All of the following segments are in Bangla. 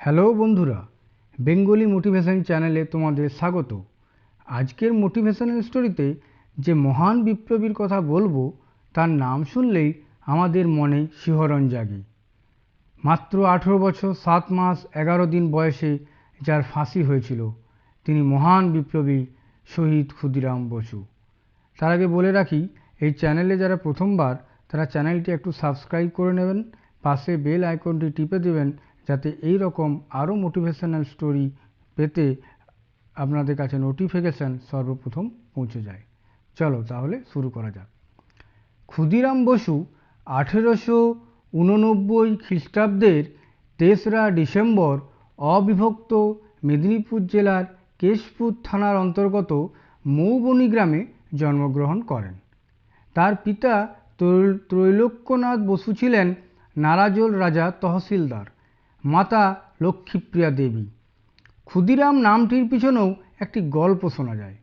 হ্যালো বন্ধুরা, বেঙ্গলি মোটিভেশন চ্যানেলে তোমাদের স্বাগত। আজকের মোটিভেশনাল স্টোরিতে যে মহান বিপ্লবীর কথা বলব, তার নাম শুনলেই আমাদের মনে শিহরণ জাগে। মাত্র আঠেরো বছর, সাত মাস, এগারো দিন বয়সে যার ফাঁসি হয়েছিল, তিনি মহান বিপ্লবী শহীদ ক্ষুদিরাম বসু। তার আগে বলে রাখি, এই চ্যানেলে যারা প্রথমবার, তারা চ্যানেলটি একটু সাবস্ক্রাইব করে নেবেন, পাশে বেল আইকনটি টিপে দেবেন যাতে এই রকম আরও মোটিভেশনাল স্টোরি পেতে আপনাদের কাছে নোটিফিকেশান সর্বপ্রথম পৌঁছে যায়। চলো তাহলে শুরু করা যাক। ক্ষুদিরাম বসু আঠেরোশো উননব্বই খ্রিস্টাব্দের তেসরা ডিসেম্বর অবিভক্ত মেদিনীপুর জেলার কেশপুর থানার অন্তর্গত মৌবনী গ্রামে জন্মগ্রহণ করেন। তার পিতা ত্রৈলোক্যনাথ বসু ছিলেন নারাজল রাজা তহসিলদার। মাতা লক্ষ্মীপ্রিয়া দেবী। ক্ষুদিরাম নামটির পিছনেও একটি গল্প শোনা যায়।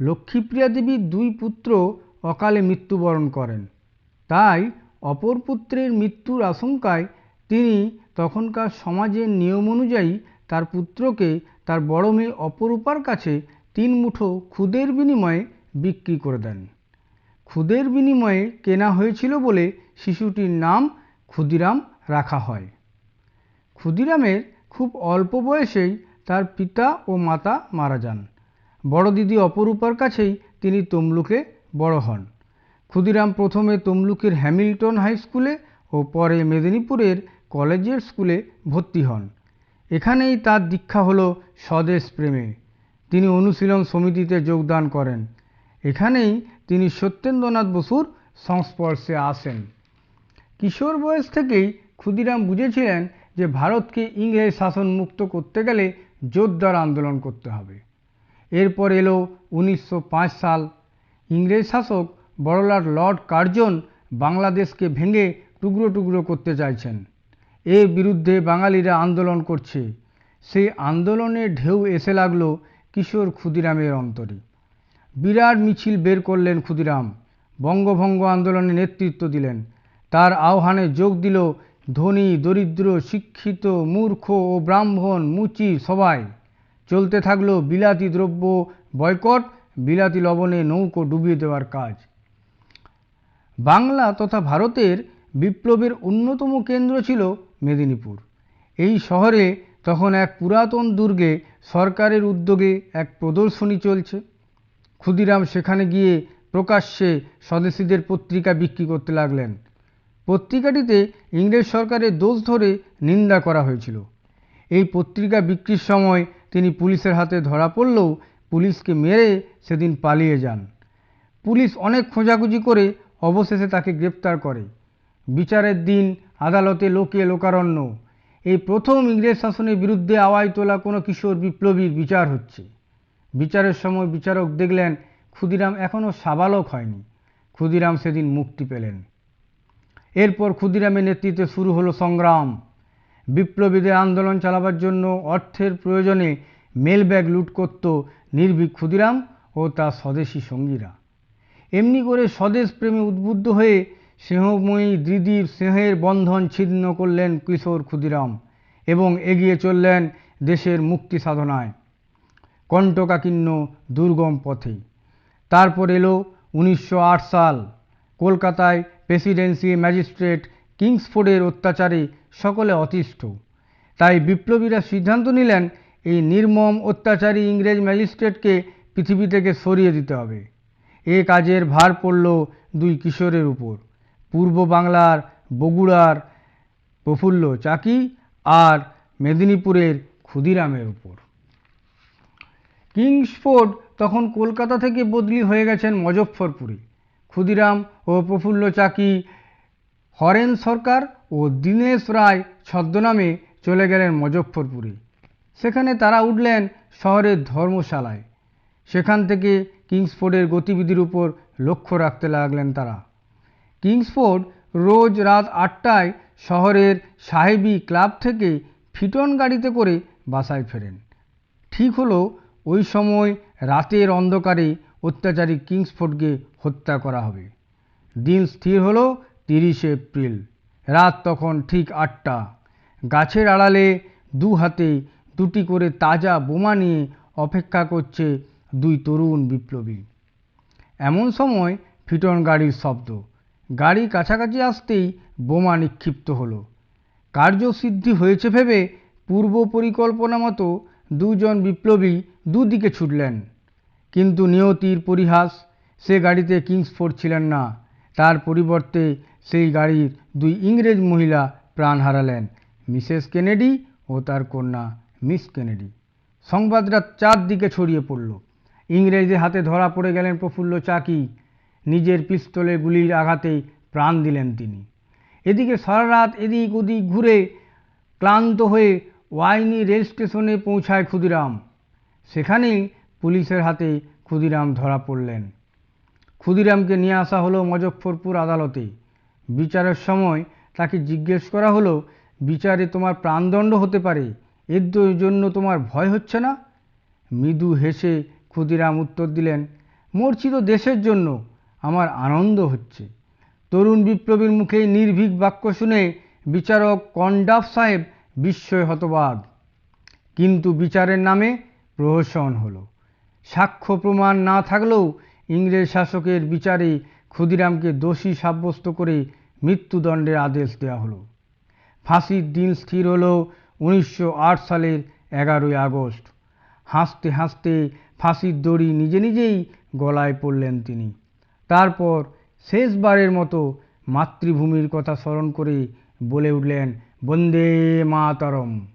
লক্ষ্মীপ্রিয়া দেবীর দুই পুত্র অকালে মৃত্যুবরণ করেন। তাই অপর পুত্রের মৃত্যুর আশঙ্কায় তিনি তখনকার সমাজের নিয়ম অনুযায়ী তার পুত্রকে তার বড় মেয়ে অপরূপার কাছে তিন মুঠো খুদের বিনিময়ে বিক্রি করে দেন। খুদের বিনিময়ে কেনা হয়েছিল বলে শিশুটির নাম ক্ষুদিরাম রাখা হয়। ক্ষুদিরামের খুব অল্প বয়সেই তার পিতা ও মাতা মারা যান। বড় দিদি অপরূপার কাছেই তিনি তমলুকে বড় হন। ক্ষুদিরাম প্রথমে তমলুকের হ্যামিল্টন হাই স্কুলে ও পরে মেদিনীপুরের কলেজের স্কুলে ভর্তি হন। এখানেই তার দীক্ষা হলো স্বদেশ প্রেমে। তিনি অনুশীলন সমিতিতে যোগদান করেন। এখানেই তিনি সত্যেন্দ্রনাথ বসুর সংস্পর্শে আসেন। কিশোর বয়স থেকেই ক্ষুদিরাম বুঝেছিলেন যে ভারতকে ইংরেজ শাসন মুক্ত করতে গেলে জোরদার আন্দোলন করতে হবে। এরপর এলো উনিশশো পাঁচ সাল। ইংরেজ শাসক বড়লাট লর্ড কার্জন বাংলাদেশকে ভেঙে টুকরো টুকরো করতে চাইছেন। এর বিরুদ্ধে বাঙালিরা আন্দোলন করছে। সেই আন্দোলনের ঢেউ এসে লাগল কিশোর ক্ষুদিরামের অন্তরে। বিরাট মিছিল বের করলেন ক্ষুদিরাম। বঙ্গভঙ্গ আন্দোলনে নেতৃত্ব দিলেন। তার আহ্বানে যোগ দিল ধনী, দরিদ্র, শিক্ষিত, মূর্খ ও ব্রাহ্মণ মুচি সবাই। চলতে থাকল বিলাতি দ্রব্য বয়কট, বিলাতি লবণে নৌকো ডুবিয়ে দেওয়ার কাজ। বাংলা তথা ভারতের বিপ্লবের অন্যতম কেন্দ্র ছিল মেদিনীপুর। এই শহরে তখন এক পুরাতন দুর্গে সরকারের উদ্যোগে এক প্রদর্শনী চলছে। ক্ষুদিরাম সেখানে গিয়ে প্রকাশ্যে স্বদেশীদের পত্রিকা বিক্রি করতে লাগলেন। পত্রিকাটিতে ইংরেজ সরকারের দোষ ধরে নিন্দা করা হয়েছিল। এই পত্রিকা বিক্রির সময় তিনি পুলিশের হাতে ধরা পড়লেও পুলিশকে মেরে সেদিন পালিয়ে যান। পুলিশ অনেক খোঁজাখুঁজি করে অবশেষে তাকে গ্রেপ্তার করে। বিচারের দিন আদালতে লোকে লোকারণ্য। এই প্রথম ইংরেজ শাসনের বিরুদ্ধে আওয়াজ তোলা কোনো কিশোর বিপ্লবীর বিচার হচ্ছে। বিচারের সময় বিচারক দেখলেন ক্ষুদিরাম এখনও সাবালক হয়নি। ক্ষুদিরাম সেদিন মুক্তি পেলেন। এরপর ক্ষুদিরামের নেতৃত্বে শুরু হলো সংগ্রাম। বিপ্লবীদের আন্দোলন চালাবার জন্য অর্থের প্রয়োজনে মেল ব্যাগ লুট করত নির্ভীক ক্ষুদিরাম ও তার স্বদেশী সঙ্গীরা। এমনি করে স্বদেশ প্রেমে উদ্বুদ্ধ হয়ে স্নেহময়ী দিদির স্নেহের বন্ধন ছিন্ন করলেন কিশোর ক্ষুদিরাম এবং এগিয়ে চললেন দেশের মুক্তি সাধনায়। কণ্টকাকীর্ণ দুর্গম পথে। তারপর এলো উনিশশো আট সাল। কলকাতায় প্রেসিডেন্সি, ম্যাজিস্ট্রেট কিংসফোর্ডের অত্যাচারে সকলে অতিষ্ঠ। তাই বিপ্লবীরা সিদ্ধান্ত নিলেন, এই নির্মম অত্যাচারী ইংরেজ ম্যাজিস্ট্রেটকে পৃথিবী থেকে সরিয়ে দিতে হবে। এ কাজের ভার পড়ল দুই কিশোরের উপর, পূর্ব বাংলার বগুড়ার প্রফুল্ল চাকি আর মেদিনীপুরের ক্ষুদিরামের উপর। কিংসফোর্ড তখন কলকাতা থেকে বদলি হয়ে গেছেন মজফ্ফরপুরে। ক্ষুদিরাম ও প্রফুল্ল চাকি, হরেন সরকার ও দীনেশ রায় ছদ্মনামে চলে গেলেন মজফ্ফরপুরে। সেখানে তারা উঠলেন শহরের ধর্মশালায়। সেখান থেকে কিংসফোর্ডের গতিবিধির উপর লক্ষ্য রাখতে লাগলেন তারা। কিংসফোর্ড রোজ রাত আটটায় শহরের সাহেবী ক্লাব থেকে ফিটন গাড়িতে করে বাসায় ফেরেন। ঠিক হলো ওই সময় রাতের অন্ধকারে অত্যাচারী কিংসফোর্ডকে হত্যা করা হবে। দিন স্থির হলো তিরিশে এপ্রিল। রাত তখন ঠিক আটটা। গাছের আড়ালে দু হাতে দুটি করে তাজা বোমা নিয়ে অপেক্ষা করছে দুই তরুণ বিপ্লবী। এমন সময় ফিটন গাড়ির শব্দ। গাড়ি কাছাকাছি আসতেই বোমা নিক্ষিপ্ত হলো। কার্যসিদ্ধি হয়েছে ভেবে পূর্ব পরিকল্পনা মতো দুজন বিপ্লবী দুদিকে ছুটলেন। কিন্তু নিয়তির পরিহাস, সে গাড়িতে কিংসফোর্ড ছিলেন না। তার পরিবর্তে সেই গাড়ির দুই ইংরেজ মহিলা প্রাণ হারালেন, মিসেস কেনেডি ও তার কন্যা মিস কেনেডি। সংবাদটা চারদিকে ছড়িয়ে পড়ল। ইংরেজদের হাতে ধরা পড়ে গেলেন প্রফুল্ল চাকি। নিজের পিস্তলে গুলির আঘাতে প্রাণ দিলেন তিনি। এদিকে সারা রাত এদিক ওদিক ঘুরে ক্লান্ত হয়ে ওয়াইনি রেল স্টেশনে পৌঁছায় ক্ষুদিরাম। সেখানেই পুলিশের হাতে ক্ষুদিরাম ধরা পড়লেন। ক্ষুদিরামকে নিয়ে আসা হলো মজফ্ফরপুর আদালতে। বিচারের সময় তাকে জিজ্ঞেস করা হলো, বিচারে তোমার প্রাণদণ্ড হতে পারে, এর জন্য তোমার ভয় হচ্ছে না? মৃদু হেসে ক্ষুদিরাম উত্তর দিলেন মরছি তো দেশের জন্য আমার আনন্দ হচ্ছে। তরুণ বিপ্লবীর মুখে নির্ভীক বাক্য শুনে বিচারক কন্ডাফ সাহেব বিস্ময় হতবাদ কিন্তু বিচারের নামে প্রহসন হলো। সাক্ষ্য প্রমাণ না থাকলেও ইংরেজ শাসকের বিচারে ক্ষুদিরামকে দোষী সাব্যস্ত করে মৃত্যুদণ্ডের আদেশ দেওয়া হলো। ফাঁসির দিন স্থির হলো উনিশশো সালের এগারোই আগস্ট। হাসতে হাসতে ফাঁসির দড়ি নিজে নিজেই গলায় পড়লেন তিনি। তারপর শেষবারের মতো মাতৃভূমির কথা স্মরণ করে বলে উঠলেন, বন্দে মাতরম।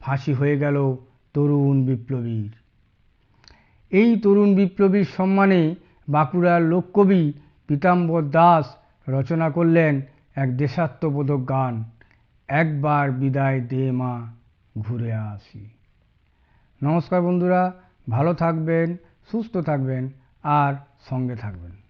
ফাঁসি হয়ে গেল তরুণ বিপ্লবীর। এই তরুণ বিপ্লবীর সম্মানে বাঁকুড়ার লোককবি পীতাম্বর দাস রচনা করলেন এক দেশাত্মবোধক গান। একবার বিদায় দে মা, ঘুরে আসি। নমস্কার বন্ধুরা, ভালো থাকবেন, সুস্থ থাকবেন, আর সঙ্গে থাকবেন।